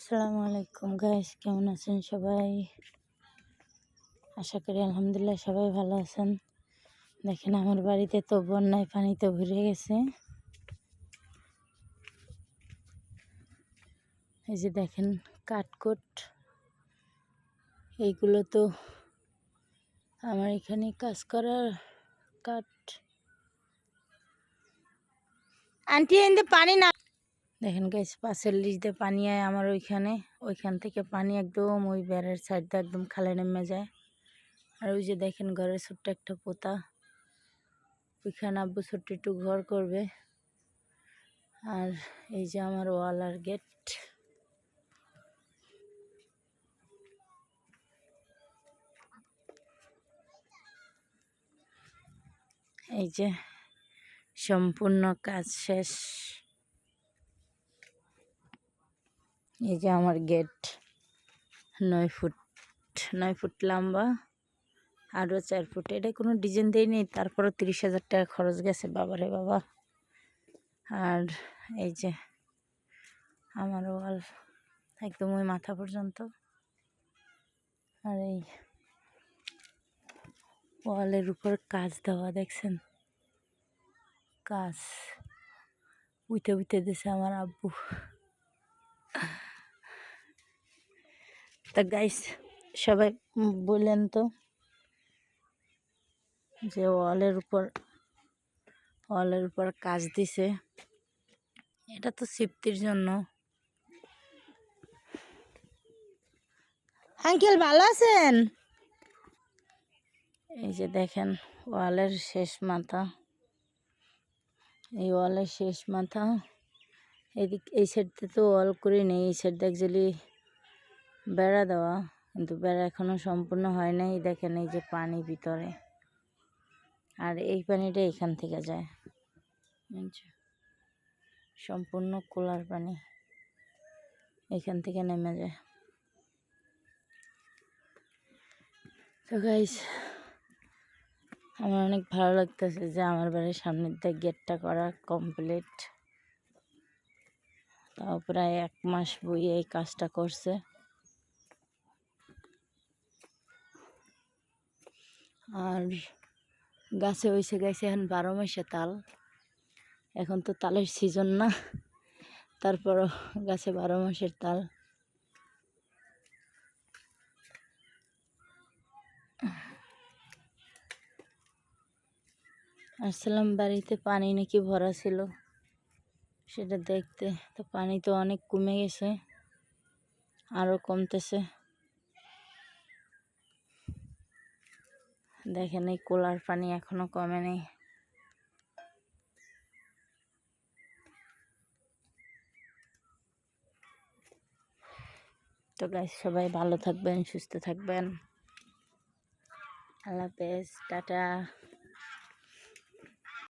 আসসালামু আলাইকুম গাইস কেমন আছেন সবাই? আশা করি আলহামদুলিল্লাহ সবাই ভালো আছেন। দেখেন আমার বাড়িতে তো বন্যায় পানিতে ভরে গেছে। এই যে দেখেন কাঠকোট, এইগুলো তো আমার এখানে কাজ করার কাঠ। আন্টি এনে পানি না দেখেন গাইস পাশের লিজ দিয়ে পানি আয় আমার ওইখানে। ওইখান থেকে পানি একদম ওই বেড়ের সাইড দিয়ে একদম খালে নেমে যায়। আর ওই যে দেখেন ঘরের ছোট্ট একটা পোতা। ওইখানে আব্বু ছোট্ট একটু ঘর করবে। আর এই যে আমার ওয়াল আর গেট এই যে সম্পূর্ণ কাজ শেষ। এই যে আমার গেট, নয় ফুট নয় ফুট লম্বা, আরও চার ফুট। এটা কোনো ডিজাইন দেই নেই, তারপরও তিরিশ হাজার টাকা খরচ গেছে, বাবারে বাবা। আর এই যে আমার ওয়াল একদম ওই মাথা পর্যন্ত। আর এই ওয়ালের উপর কাজ দেওয়া, দেখছেন? কাজ উইতে উইতে দিছে আমার আব্বু। তা গাইস সবাই বললেন তো যে ওয়ালের উপর ওয়ালের উপর কাজ দিছে। এটা তো সিফতির জন্য। আঙ্কেল ভালো আছেন? এই যে দেখেন ওয়ালের শেষ মাথা। এই ওয়ালের শেষ মাথা। এদিক এই সাইডতে তো ওয়াল করে নেই এই সাইডটা অ্যাকচুয়ালি বেড়া দেওয়া, কিন্তু বেড়া এখনও সম্পূর্ণ হয় নাই। দেখেন এই যে পানি ভিতরে। আর এই পানিটা এখান থেকে যায়। সম্পূর্ণ কোলার পানি এখান থেকে নেমে যায়। তো গাইস আমার অনেক ভালো লাগতেছে যে আমার বাড়ির সামনের দিকে গেটটা করা কমপ্লিট তাও প্রায় এক মাস বইয়ে এই কাজটা করছে। আর গাছে হয়েছে গাছে এখন বারো মাসে তাল। এখন তো তালের সিজন না। তারপরও গাছে বারো মাসের তাল। আসলাম বাড়িতে, পানি নাকি ভরা ছিল। সেটা দেখতে, তো পানি তো অনেক কমে গেছে। আরও কমতেছে। দেখেন এই কোলার পানি এখনও কমে নেই। তো গাছ সবাই ভালো থাকবেন, সুস্থ থাকবেন। আল্লাহ হাফেজ, টাটা।